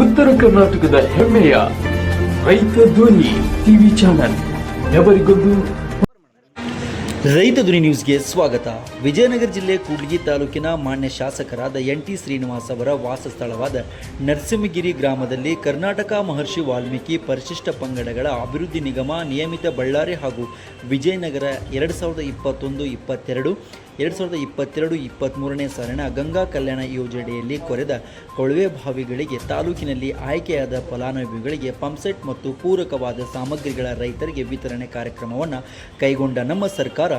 ಉತ್ತರ ಕರ್ನಾಟಕದ ಹೆಮ್ಮೆಯ ರೈತ ಧ್ವನಿ ಟಿವಿ ಚಾನಲ್ ಎವರಿಗೊಂದು ರೈತ ಧ್ವನಿ ನ್ಯೂಸ್ಗೆ ಸ್ವಾಗತ. ವಿಜಯನಗರ ಜಿಲ್ಲೆ ಕೂಡ್ಲಿಗಿ ತಾಲೂಕಿನ ಮಾನ್ಯ ಶಾಸಕರಾದ ಎನ್ ಟಿ ಶ್ರೀನಿವಾಸ್ ಅವರ ವಾಸಸ್ಥಳವಾದ ನರಸಿಂಹಗಿರಿ ಗ್ರಾಮದಲ್ಲಿ ಕರ್ನಾಟಕ ಮಹರ್ಷಿ ವಾಲ್ಮೀಕಿ ಪರಿಶಿಷ್ಟ ಪಂಗಡಗಳ ಅಭಿವೃದ್ಧಿ ನಿಗಮ ನಿಯಮಿತ ಬಳ್ಳಾರಿ ಹಾಗೂ ವಿಜಯನಗರ ಎರಡು ಸಾವಿರದ ಇಪ್ಪತ್ತೊಂದು, ಇಪ್ಪತ್ತೆರಡು ಎರಡು ಸಾವಿರದ ಇಪ್ಪತ್ತೆರಡು ಇಪ್ಪತ್ತ್ಮೂರನೇ ಸಾಲಿನ ಗಂಗಾ ಕಲ್ಯಾಣ ಯೋಜನೆಯಲ್ಲಿ ಕೊರೆದ ಕೊಳವೆ ಬಾವಿಗಳಿಗೆ ತಾಲೂಕಿನಲ್ಲಿ ಆಯ್ಕೆಯಾದ ಫಲಾನುಭವಿಗಳಿಗೆ ಪಂಪ್ಸೆಟ್ ಮತ್ತು ಪೂರಕವಾದ ಸಾಮಗ್ರಿಗಳ ರೈತರಿಗೆ ವಿತರಣೆ ಕಾರ್ಯಕ್ರಮವನ್ನು ಕೈಗೊಂಡ ನಮ್ಮ ಸರ್ಕಾರ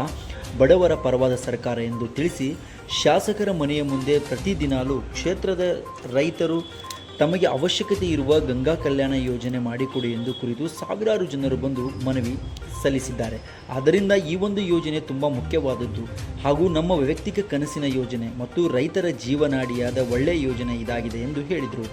ಬಡವರ ಪರವಾದ ಸರ್ಕಾರ ಎಂದು ತಿಳಿಸಿ ಶಾಸಕರ ಮನೆಯ ಮುಂದೆ ಪ್ರತಿದಿನಾಲೂ ಕ್ಷೇತ್ರದ ರೈತರು ತಮಗೆ ಅವಶ್ಯಕತೆ ಇರುವ ಗಂಗಾ ಕಲ್ಯಾಣ ಯೋಜನೆ ಮಾಡಿಕೊಡಿ ಎಂದು ಕುರಿತು ಸಾವಿರಾರು ಜನರು ಬಂದು ಮನವಿ ಸಲ್ಲಿಸಿದ್ದಾರೆ. ಆದ್ದರಿಂದ ಈ ಒಂದು ಯೋಜನೆ ತುಂಬ ಮುಖ್ಯವಾದದ್ದು. ಹಾಗೂ ನಮ್ಮ ವೈಯಕ್ತಿಕ ಕನಸಿನ ಯೋಜನೆ ಮತ್ತು ರೈತರ ಜೀವನಾಡಿಯಾದ ಒಳ್ಳೆಯ ಯೋಜನೆ ಇದಾಗಿದೆ ಎಂದು ಹೇಳಿದರು.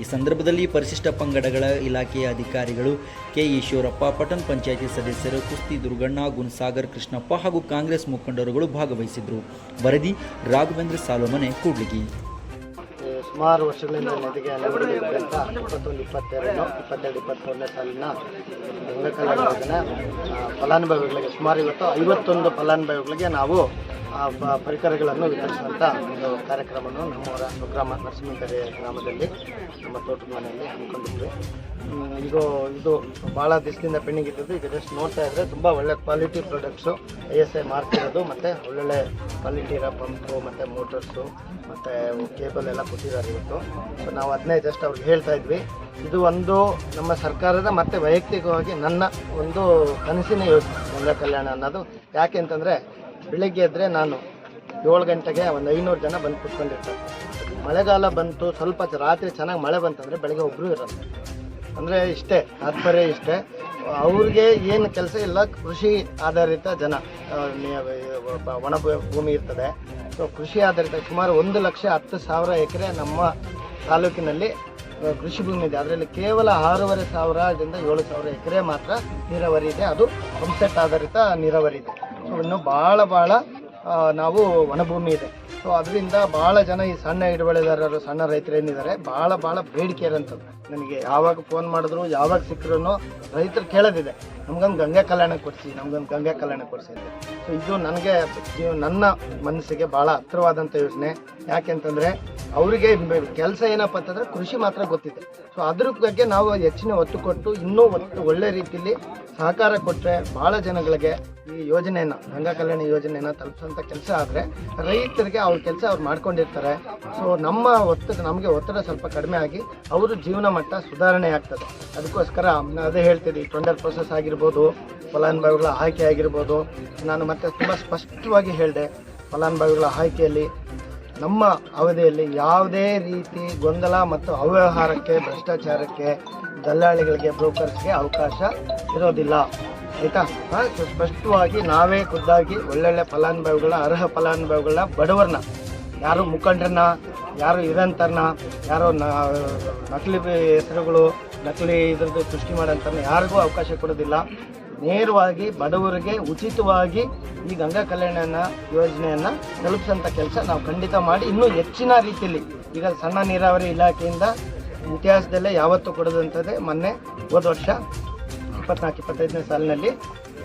ಈ ಸಂದರ್ಭದಲ್ಲಿ ಪರಿಶಿಷ್ಟ ಪಂಗಡಗಳ ಇಲಾಖೆಯ ಅಧಿಕಾರಿಗಳು ಕೆ. ಈಶ್ವರಪ್ಪ ಪಟನ್ ಪಂಚಾಯಿತಿ ಸದಸ್ಯರು ಕುಸ್ತಿ ದುರ್ಗಣ್ಣ, ಗುಣಸಾಗರ್ ಕೃಷ್ಣಪ್ಪ ಹಾಗೂ ಕಾಂಗ್ರೆಸ್ ಮುಖಂಡರುಗಳು ಭಾಗವಹಿಸಿದರು ವರದಿ ರಾಘವೇಂದ್ರ ಸಾಲೋಮನೆ ಕೂಡ್ಲಿಗಿ. ಸುಮಾರು ವರ್ಷಗಳಿಂದ ನದಿಗೆ ಅಲೆವಡಿದಂಥ ಇಪ್ಪತ್ತೊಂದು ಇಪ್ಪತ್ತೆರಡು ಇಪ್ಪತ್ತೆರಡು ಇಪ್ಪತ್ತ್ಮೂರನೇ ಸಾಲಿನ ಗಂಗಕಲ ಯೋಜನೆ ಫಲಾನುಭವಿಗಳಿಗೆ ಸುಮಾರು ಇವತ್ತು ಐವತ್ತೊಂದು ಫಲಾನುಭವಿಗಳಿಗೆ ನಾವು ಪರಿಕರಗಳನ್ನು ವಿತರಿಸುವಂಥ ಒಂದು ಕಾರ್ಯಕ್ರಮವನ್ನು ನಮ್ಮವರ ಗ್ರಾಮ ನರಸಿಂಹಕೆರೆ ಗ್ರಾಮದಲ್ಲಿ, ನಮ್ಮ ತೋಟದ ಮನೆಯಲ್ಲಿ ಹಮ್ಮಿಕೊಂಡಿದ್ವಿ ಇದು ಇದು ಭಾಳ ದಿವಸದಿಂದ ಪೆಂಡಿಂಗ್ ಇದ್ದದ್ದು. ಈಗ ಜಸ್ಟ್ ನೋಡ್ತಾ ಇದ್ದರೆ ತುಂಬ ಒಳ್ಳೆ quality products I S I mark ಮತ್ತು ಒಳ್ಳೊಳ್ಳೆ ಕ್ವಾಲಿಟಿ ಇರೋ ಪಂಪು ಮತ್ತು ಮೋಟರ್ಸು ಮತ್ತು ಕೇಬಲ್ ಎಲ್ಲ ಕೊಟ್ಟಿದ್ದಾರೆ ಇವತ್ತು. ಸೊ ನಾವು ಅದನ್ನೇ ಜಸ್ಟ್ ಅವ್ರಿಗೆ ಹೇಳ್ತಾ ಇದ್ವಿ. ಇದು ಒಂದು ನಮ್ಮ ಸರ್ಕಾರದ, ಮತ್ತು ವೈಯಕ್ತಿಕವಾಗಿ ನನ್ನ ಒಂದು ಕನಸಿನ ಯೋಜನೆ, ಗಂಗಾ ಕಲ್ಯಾಣ ಅನ್ನೋದು. ಯಾಕೆ ಅಂತಂದರೆ ಬೆಳಿಗ್ಗೆ ಎದ್ರೆ ನಾನು ಏಳು ಗಂಟೆಗೆ ಒಂದು ಐನೂರು ಜನ ಬಂದು ಕುತ್ಕೊಂಡಿರ್ತಾರೆ. ಮಳೆಗಾಲ ಬಂತು, ಸ್ವಲ್ಪ ರಾತ್ರಿ ಚೆನ್ನಾಗಿ ಮಳೆ ಬಂತಂದರೆ ಬೆಳಗ್ಗೆ ಒಬ್ಬರು ಇರಲ್ಲ. ಅಂದರೆ ಇಷ್ಟೇ, ತಾತ್ಪರ್ಯ ಇಷ್ಟೇ. ಅವ್ರಿಗೆ ಏನು ಕೆಲಸ ಇಲ್ಲ, ಕೃಷಿ ಆಧಾರಿತ ಜನ ಒಣ ಭೂಮಿ ಇರ್ತದೆ. ಸೊ ಕೃಷಿ ಆಧಾರಿತ ಸುಮಾರು ಒಂದು ಲಕ್ಷ ಹತ್ತು ಸಾವಿರ ಎಕರೆ ನಮ್ಮ ತಾಲೂಕಿನಲ್ಲಿ ಕೃಷಿ ಭೂಮಿ ಇದೆ. ಅದರಲ್ಲಿ ಕೇವಲ ಆರೂವರೆ ಸಾವಿರದಿಂದ ಏಳು ಸಾವಿರ ಎಕರೆ ಮಾತ್ರ ನೀರಾವರಿ ಇದೆ. ಅದು ಪಂಪ್ಸೆಟ್ ಆಧಾರಿತ ನೀರಾವರಿ ಇದೆ. ಇನ್ನು ಭಾಳ ಭಾಳ ನಾವು ವನಭೂಮಿ ಇದೆ. ಸೊ ಅದರಿಂದ ಭಾಳ ಜನ ಈ ಸಣ್ಣ ಹಿಡುವಳಿದಾರರು, ಸಣ್ಣ ರೈತರು ಏನಿದ್ದಾರೆ ಭಾಳ ಭಾಳ ಬೇಡಿಕೆ ಇರೋಂಥದ್ದು. ನನಗೆ ಯಾವಾಗ ಫೋನ್ ಮಾಡಿದ್ರು, ಯಾವಾಗ ಸಿಕ್ಕರೂ ರೈತರು ಕೇಳೋದಿದೆ. ನಮ್ಗೊಂದು ಗಂಗಾ ಕಲ್ಯಾಣ ಕೊಡಿಸಿ, ನಮ್ಗೊಂದು ಗಂಗಾ ಕಲ್ಯಾಣ ಕೊಡಿಸಿ ಅಂತ. ಸೊ ಇದು ನನಗೆ ನನ್ನ ಮನಸ್ಸಿಗೆ ಭಾಳ ಹತ್ತಿರವಾದಂಥ ಯೋಜನೆ ಯಾಕೆಂತಂದರೆ, ಅವರಿಗೆ ಕೆಲಸ ಏನಪ್ಪ ಅಂತಂದರೆ ಕೃಷಿ ಮಾತ್ರ ಗೊತ್ತಿದೆ. ಸೊ ಅದ್ರ ಬಗ್ಗೆ ನಾವು ಹೆಚ್ಚಿನ ಒತ್ತು ಕೊಟ್ಟು ಇನ್ನೂ ಒಳ್ಳೆ ರೀತಿಯಲ್ಲಿ ಸಹಕಾರ ಕೊಟ್ಟರೆ ಭಾಳ ಜನಗಳಿಗೆ ಈ ಯೋಜನೆಯನ್ನು, ಗಂಗಾ ಕಲ್ಯಾಣ ಯೋಜನೆಯನ್ನು ತಲುಪಿಸೋಂಥ ಕೆಲಸ ಆದರೆ ರೈತರಿಗೆ ಅವ್ರ ಕೆಲಸ ಅವ್ರು ಮಾಡ್ಕೊಂಡಿರ್ತಾರೆ. ಸೊ ನಮ್ಮ ಒತ್ತಡ, ನಮಗೆ ಒತ್ತಡ ಸ್ವಲ್ಪ ಕಡಿಮೆ ಆಗಿ ಅವರು ಜೀವನ ಮಟ್ಟ ಸುಧಾರಣೆ ಆಗ್ತದೆ. ಅದಕ್ಕೋಸ್ಕರ ಅದೇ ಹೇಳ್ತೀನಿ ಟೆಂಡರ್ ಪ್ರೊಸೆಸ್ ಆಗಿರ್ಬೋದು, ಫಲಾನುಭವಿಗಳ ಆಯ್ಕೆ ಆಗಿರ್ಬೋದು. ನಾನು ಮತ್ತೆ ತುಂಬ ಸ್ಪಷ್ಟವಾಗಿ ಹೇಳಿದೆ, ಫಲಾನುಭವಿಗಳ ಆಯ್ಕೆಯಲ್ಲಿ, ನಮ್ಮ ಅವಧಿಯಲ್ಲಿ ಯಾವುದೇ ರೀತಿ ಗೊಂದಲ ಮತ್ತು ಅವ್ಯವಹಾರಕ್ಕೆ, ಭ್ರಷ್ಟಾಚಾರಕ್ಕೆ ದಲ್ಲಾಳಿಗಳಿಗೆ ಬ್ರೋಕರ್ಸ್ಗೆ ಅವಕಾಶ ಇರೋದಿಲ್ಲ. ಆಯಿತಾ? ಸೊ ಸ್ಪಷ್ಟವಾಗಿ ನಾವೇ ಖುದ್ದಾಗಿ ಒಳ್ಳೊಳ್ಳೆ ಫಲಾನುಭವಿಗಳ, ಅರ್ಹ ಫಲಾನುಭವಿಗಳನ್ನ ಬಡವರನ್ನ, ಯಾರು ಮುಖಂಡ್ರನ್ನ, ಯಾರು ಇದಂತರನ್ನ ಯಾರೋ ನಕಲಿ ಹೆಸರುಗಳು, ನಕಲಿ ಇದ್ರದ್ದು ಸೃಷ್ಟಿ ಮಾಡೋಂಥ ಯಾರಿಗೂ ಅವಕಾಶ ಕೊಡೋದಿಲ್ಲ. ನೇರವಾಗಿ ಬಡವರಿಗೆ ಉಚಿತವಾಗಿ ಈ ಗಂಗಾ ಕಲ್ಯಾಣ ಯೋಜನೆಯನ್ನು ತಲುಪಿಸೋಂಥ ಕೆಲಸ ನಾವು ಖಂಡಿತ ಮಾಡಿ ಇನ್ನೂ ಹೆಚ್ಚಿನ ರೀತಿಯಲ್ಲಿ ಈಗ ಸಣ್ಣ ನೀರಾವರಿ ಇಲಾಖೆಯಿಂದ ಇತಿಹಾಸದಲ್ಲೇ ಯಾವತ್ತೂ ಕೊಡದಂಥದ್ದೇ ಮೊನ್ನೆ ಹೋದ ವರ್ಷ ಇಪ್ಪತ್ನಾಲ್ಕು, ಇಪ್ಪತ್ತೈದನೇ ಸಾಲಿನಲ್ಲಿ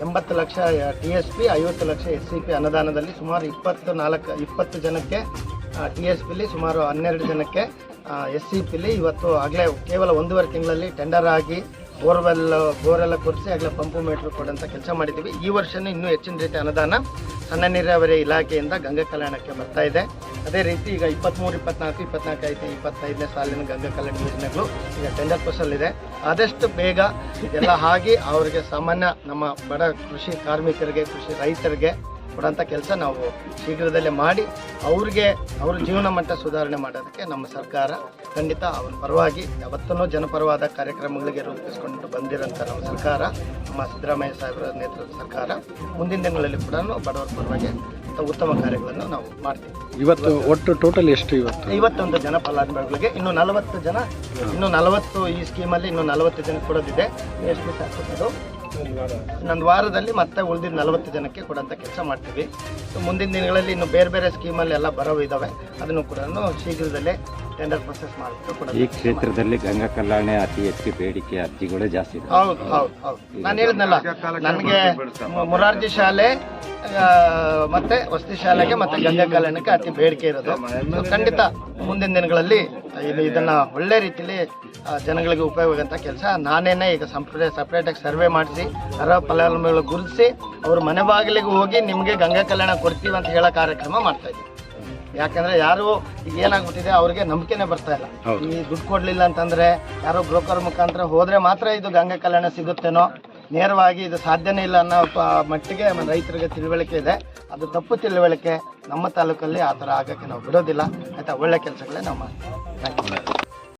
ಎಂಬತ್ತು ಲಕ್ಷ ಟಿ ಎಸ್ ಪಿ ಐವತ್ತು ಲಕ್ಷ ಎಸ್ ಸಿ ಪಿ ಅನುದಾನದಲ್ಲಿ ಸುಮಾರು ಇಪ್ಪತ್ತು ನಾಲ್ಕು ಇಪ್ಪತ್ತು ಜನಕ್ಕೆ ಟಿ ಎಸ್ ಪಿಲಿ ಸುಮಾರು ಹನ್ನೆರಡು ಜನಕ್ಕೆ ಎಸ್ ಸಿ ಪಿಲಿ ಇವತ್ತು ಆಗಲೇ ಕೇವಲ ಒಂದೂವರೆ ತಿಂಗಳಲ್ಲಿ ಟೆಂಡರ್ ಆಗಿ ಬೋರ್ವೆಲ್, ಬೋರೆಲ್ಲ ಕೊರೆಸಿ ಆಗಲೇ ಪಂಪು ಮೀಟ್ರ್ ಕೊಡೋಂಥ ಕೆಲಸ ಮಾಡಿದ್ದೀವಿ. ಈ ವರ್ಷವೂ ಇನ್ನೂ ಹೆಚ್ಚಿನ ರೀತಿ ಅನುದಾನ ಸಣ್ಣ ನೀರಾವರಿ ಇಲಾಖೆಯಿಂದ ಗಂಗಾ ಕಲ್ಯಾಣಕ್ಕೆ ಬರ್ತಾ ಇದೆ. ಅದೇ ರೀತಿ ಈಗ ಇಪ್ಪತ್ತ್ಮೂರು ಇಪ್ಪತ್ನಾಲ್ಕು ಇಪ್ಪತ್ನಾಲ್ಕು ಐದು, ಇಪ್ಪತ್ತೈದನೇ ಸಾಲಿನ ಗಂಗಾ ಕಲ್ಯಾಣ ಯೋಜನೆಗಳು ಈಗ ಟೆಂಡರ್ ಪ್ರೊಸಲ್ಲಿದೆ ಆದಷ್ಟು ಬೇಗ ಎಲ್ಲ ಆಗಿ ಅವರಿಗೆ ಸಾಮಾನ್ಯ ನಮ್ಮ ಬಡ ಕೃಷಿ ಕಾರ್ಮಿಕರಿಗೆ, ಕೃಷಿ ರೈತರಿಗೆ ಕೊಡೋಂಥ ಕೆಲಸ ನಾವು ಶೀಘ್ರದಲ್ಲೇ ಮಾಡಿ ಅವ್ರಿಗೆ ಅವ್ರ ಜೀವನ ಮಟ್ಟ ಸುಧಾರಣೆ ಮಾಡೋದಕ್ಕೆ ನಮ್ಮ ಸರ್ಕಾರ ಖಂಡಿತ ಅವ್ರ ಪರವಾಗಿ ಯಾವತ್ತೂ ಜನಪರವಾದ ಕಾರ್ಯಕ್ರಮಗಳಿಗೆ ರೂಪಿಸಿಕೊಂಡು ಬಂದಿರೋಂಥ ನಮ್ಮ ಸರ್ಕಾರ ನಮ್ಮ ಸಿದ್ದರಾಮಯ್ಯ ಸಾಹೇಬರ ನೇತೃತ್ವದ ಸರ್ಕಾರ ಮುಂದಿನ ದಿನಗಳಲ್ಲಿ ಕೂಡ ಬಡವರ ಪರವಾಗಿ ಉತ್ತಮ ಕಾರ್ಯಗಳನ್ನು ನಾವು ಮಾಡ್ತೀವಿ. ಇವತ್ತು ಒಟ್ಟು ಟೋಟಲ್ ಎಷ್ಟು ಇವತ್ತು? ಐವತ್ತೊಂದು ಜನ ಫಲಾನುಭವಿಗಳಿಗೆ ಇನ್ನು ನಲವತ್ತು ಜನ ಇನ್ನು ನಲವತ್ತು ಈ ಸ್ಕೀಮಲ್ಲಿ ಇನ್ನು ನಲವತ್ತು ಜನ ಕೊಡೋದಿದೆ. ಎಷ್ಟು ಸಾಕು ಇನ್ನೊಂದು ವಾರದಲ್ಲಿ ಮತ್ತೆ ಉಳಿದಿದ್ದ ನಲವತ್ತು ಜನಕ್ಕೆ ಕೊಡೋಂಥ ಕೆಲಸ ಮಾಡ್ತೀವಿ. ಸೊ ಮುಂದಿನ ದಿನಗಳಲ್ಲಿ ಇನ್ನು ಬೇರೆ ಬೇರೆ ಸ್ಕೀಮಲ್ಲಿ ಎಲ್ಲ ಬರೋ ಇದ್ದಾವೆ ಅದನ್ನು ಕೂಡ ಶೀಘ್ರದಲ್ಲೇ ಟೆಂಡರ್ ಪ್ರೊಸೆಸ್ ಈ ಕ್ಷೇತ್ರದಲ್ಲಿ ಗಂಗಾ ಕಲ್ಯಾಣ ಅತಿ ಹೆಚ್ಚು ಬೇಡಿಕೆ ಅರ್ಜಿಗಳೇ ಜಾಸ್ತಿ ಇದೆ. ಹೌದು ಹೌದು ಹೌದು. ನಾನು ಹೇಳಿದ್ನಲ್ಲ ನನಗೆ ಮೊರಾರ್ಜಿ ಶಾಲೆ ಮತ್ತೆ ವಸತಿ ಶಾಲೆಗೆ ಮತ್ತೆ ಗಂಗಾ ಕಲ್ಯಾಣಕ್ಕೆ ಅತಿ ಬೇಡಿಕೆ ಇರೋದು. ಖಂಡಿತ ಮುಂದಿನ ದಿನಗಳಲ್ಲಿ ಇದು ಇದನ್ನ ಒಳ್ಳೆ ರೀತಿಯಲ್ಲಿ ಜನಗಳಿಗೆ ಉಪಯೋಗ ಅಂತ ಕೆಲಸ. ನಾನೇನೆ ಈಗ ಸಂಪ್ರದಾಯ ಸಪ್ರೇಟಾಗಿ ಸರ್ವೆ ಮಾಡಿಸಿ ಅರ್ಹ ಫಲಾನುಭವಿಗಳು ಗುರುತಿಸಿ ಅವ್ರ ಮನೆ ಬಾಗಿಲಿಗೆ ಹೋಗಿ ನಿಮಗೆ ಗಂಗಾ ಕಲ್ಯಾಣ ಕೊಡ್ತೀವಿ ಅಂತ ಹೇಳೋ ಕಾರ್ಯಕ್ರಮ ಮಾಡ್ತಾ ಇದ್ದೀವಿ ಯಾಕಂದ್ರೆ ಯಾರು ಈಗ ಏನಾಗ್ಬಿಟ್ಟಿದೆ ಅವ್ರಿಗೆ ನಂಬಿಕೆನೆ ಬರ್ತಾ ಇಲ್ಲ. ಈ ದುಡ್ಡು ಕೊಡ್ಲಿಲ್ಲ ಅಂತಂದ್ರೆ ಯಾರೋ ಬ್ರೋಕರ್ ಮುಖಾಂತರ ಹೋದ್ರೆ ಮಾತ್ರ ಇದು ಗಂಗಾ ಕಲ್ಯಾಣ ಸಿಗುತ್ತೇನೋ? ನೇರವಾಗಿ ಇದು ಸಾಧ್ಯನೇ ಇಲ್ಲ ಅನ್ನೋ ಮಟ್ಟಿಗೆ ರೈತರಿಗೆ ತಿಳುವಳಿಕೆ ಇದೆ. ಅದು ತಪ್ಪು ತಿಳುವಳಿಕೆ ನಮ್ಮ ತಾಲೂಕಲ್ಲಿ ಆ ಥರ ಆಗಕ್ಕೆ ನಾವು ಬಿಡೋದಿಲ್ಲ. ಆಯಿತಾ? ಒಳ್ಳೆ ಕೆಲಸಗಳೇ ನಾವು ಮಾಡ್ತೀವಿ.